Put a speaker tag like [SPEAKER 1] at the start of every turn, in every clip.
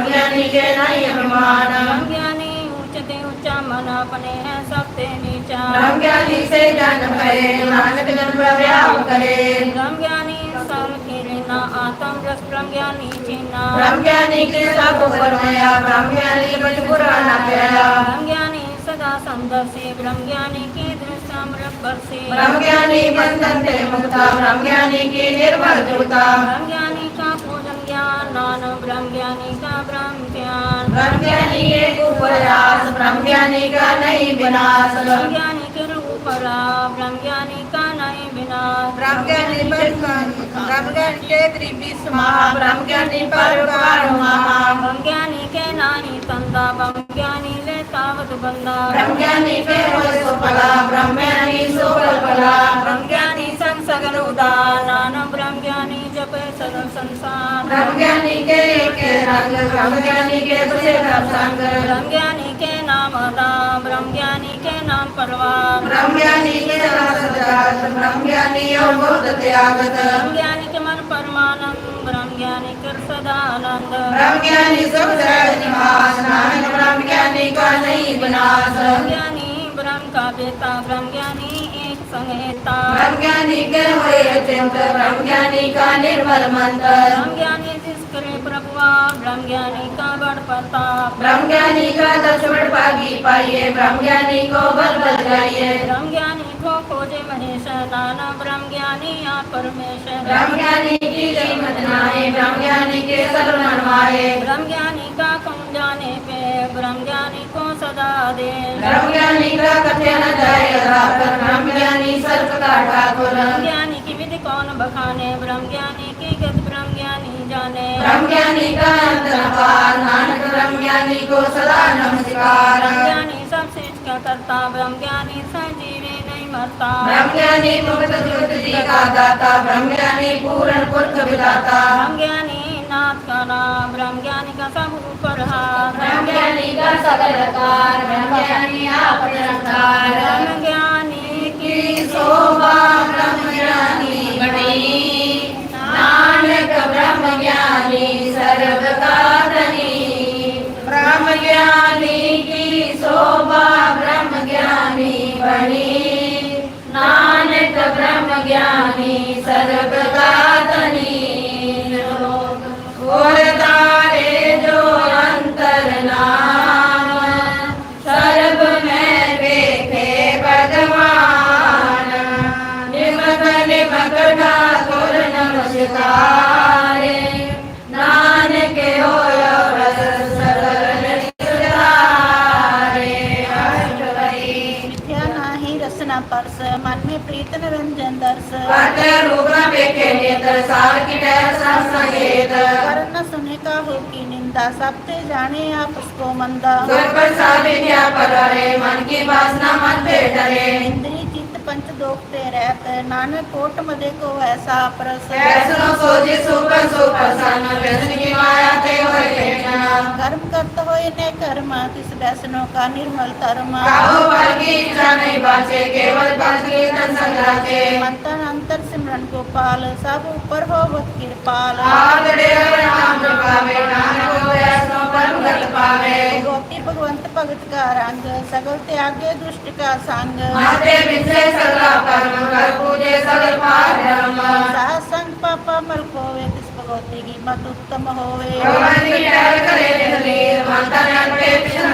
[SPEAKER 1] ज्ञानी अभिमान
[SPEAKER 2] ब्रह्म ज्ञानी। नीचा
[SPEAKER 1] ज्ञानी से जन्म करे नानक जन्म व्याप करे।
[SPEAKER 2] ब्रह्म ज्ञानी सर्व के आत्म रस ब्रह्म ज्ञानी चीना
[SPEAKER 1] ब्रह्म ज्ञानी के सब ऊपर माया ब्रह्म ज्ञानी बच पुराना प्याया
[SPEAKER 2] ब्रह्म ज्ञानी सदा संदर से ब्रह्म ज्ञानी की दृष्टि बरबर से
[SPEAKER 1] ब्रह्म ज्ञानी बंधन से मुक्ता ब्रह्म ज्ञानी की निर्मल जुता
[SPEAKER 2] ब्रह्म ज्ञानी ज्ञान ब्रह्म ज्ञानी के
[SPEAKER 1] नहीं विनाश
[SPEAKER 2] ब्रह्म ज्ञानी के रूप रा ब्रह्म ज्ञानी का नहीं विनाश
[SPEAKER 1] ब्रह्म ज्ञानी ब्रह्म ज्ञानी के त्रिविश महा ब्रह्म ज्ञानी पर महा
[SPEAKER 2] ब्रह्म ज्ञानी के नाही तंदा ब्रह्म ज्ञानी ले तावत बंदा
[SPEAKER 1] ब्रह्म ज्ञानी के होय सुफला ब्रह्म ज्ञानी सुफल फला
[SPEAKER 2] ब्रह्म ज्ञानी संग सगल उदार ब्रह्म ਸੰਸਾਰ।
[SPEAKER 1] ਰੰਗ ਗਿਆਨੀ ਕੇ ਏਕ ਰੰਗ ਰੰਗ ਗਿਆਨੀ ਕੇ ਬਸੇ ਰਬ ਸੰਗ।
[SPEAKER 2] ਰੰਗ ਗਿਆਨੀ ਕੇ ਨਾਮ ਰਾਮ ਰੰਗ ਗਿਆਨੀ ਕੇ ਨਾਮ ਪਰਵਾਰ।
[SPEAKER 1] ਰੰਗ ਗਿਆਨੀ ਕੇ ਰਸ ਸਦਾਸ ਰੰਗ ਗਿਆਨੀ ਓ ਬਹੁਤ
[SPEAKER 2] ਤਿਆਗਤ। ਰੰਗ ਗਿਆਨੀ ਕੇ ਮਨ ਪਰਮਾਨੰਦ ਰੰਗ ਗਿਆਨੀ ਕਰ
[SPEAKER 1] ਸਦਾਨੰਦ ਰੰਗ ਗਿਆਨੀ ਸੁਖ ਸਹਿਜ ਨਿਵਾਸ ਨਾਨਕ ਰੰਗ ਗਿਆਨੀ ਕਾ ਨਹੀਂ
[SPEAKER 2] ਬਿਨਾਸ਼ ਰੰਗ ਗਿਆਨੀ ਬ੍ਰਹਮ ਕਾ ਬੇਤਾ ਰੰਗ ਗਿਆਨੀ संहेता
[SPEAKER 1] ब्रह्म ज्ञानी के हुए चिंत ब्रह्म ज्ञानी का निर्मल मंत्र
[SPEAKER 2] ब्रह्म जिसके प्रभुआ ब्रह्म का बड़ प्रताप
[SPEAKER 1] ब्रह्म का दक्षिण पागी पाइए ब्रह्म को बल बल जाइए
[SPEAKER 2] ब्रह्म को खोजे महेश नाना ब्रह्म ज्ञानी या परमेश्वर
[SPEAKER 1] ब्रह्म की कीमत नाए ब्रह्म ज्ञानी के सर्व मनवाए
[SPEAKER 2] का कौन जाने पे ब्रह्म को सदा दे।
[SPEAKER 1] ब्रह्म ज्ञानी का कथ्य न जाए ज्ञानी की
[SPEAKER 2] विधि कौन बखाने ब्रह्म ज्ञानी की गति ब्रह्म ज्ञानी जाने।
[SPEAKER 1] ब्रह्म ज्ञानी का अंतर पार नानक ब्रह्म ज्ञानी को सदा नमस्कार।
[SPEAKER 2] ज्ञानी सब चीज़ का करता ब्रह्म ज्ञानी संजीवी नहीं मरता।
[SPEAKER 1] ब्रह्म ज्ञानी मुक्त जुक्त जी का दाता ब्रह्म ज्ञानी पूर्ण पुरख विदाता
[SPEAKER 2] ब्रह्म ज्ञानी नाथ का नाम ब्रह्म ज्ञानी का सब ऊपर
[SPEAKER 1] ब्रह्म ज्ञानी का सकल कार ब्रह्म ज्ञानी आप பணி सार की टहर संगेत
[SPEAKER 3] वर्ण सुने का हो की निंदा सबते जाने आप उसको मंदा
[SPEAKER 1] गुर प्रसाद विद्या पर रहे मन की वासना मन पे डरे
[SPEAKER 3] इंद्री चित्त पंच दोखते रहत नानक कोट मदे को ऐसा परस
[SPEAKER 1] वैष्णो सोजी सुपर सुपर सन वैष्ण की माया ते होए देखना
[SPEAKER 3] कर्म करत होए ने कर्म तिस वैष्णो का निर्मल धर्म
[SPEAKER 1] काहो फल की इच्छा नहीं बाचे केवल फल की तन संग्राचे
[SPEAKER 3] मंतन अंतर सिमरन गोपाल सब ऊपर होवत कृपाल
[SPEAKER 1] आद देव नाम जपावे नानक को वैष्णो परम गत पावे
[SPEAKER 3] गोपी भगवंत भगत का रंग सगल त्यागे दुष्ट का संग
[SPEAKER 1] माते विषय सदा कर्म कर पूजे सगल पार धर्म
[SPEAKER 3] साथ संग पापा मल खोवे तिस भगवती की मत उत्तम होवे
[SPEAKER 1] भगवान की टहल करे निधनीर मंतन पे पिछन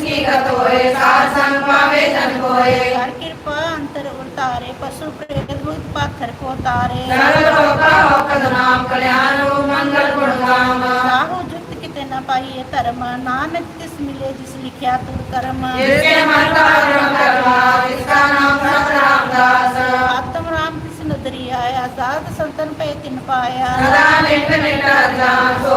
[SPEAKER 1] जो जो जपे जिसकी गत होए सार संग पावे जन कोए
[SPEAKER 3] हर कृपा अंतर उतारे पशु प्रेत भूत पाथर को तारे
[SPEAKER 1] सर्व लोका होकद नाम कल्याण रूप मंगल गुण गाम
[SPEAKER 3] राहु जुक्त किते न पाइए धर्म नानक तिस मिले जिस लिखिया तू कर्म
[SPEAKER 1] जिसके मन का भ्रम करवा जिसका नाम सत रामदास
[SPEAKER 3] आत्म राम तिस नदरी आया साध संतन पे तिन पाया
[SPEAKER 1] सदा निठ निठ जान सोदा करके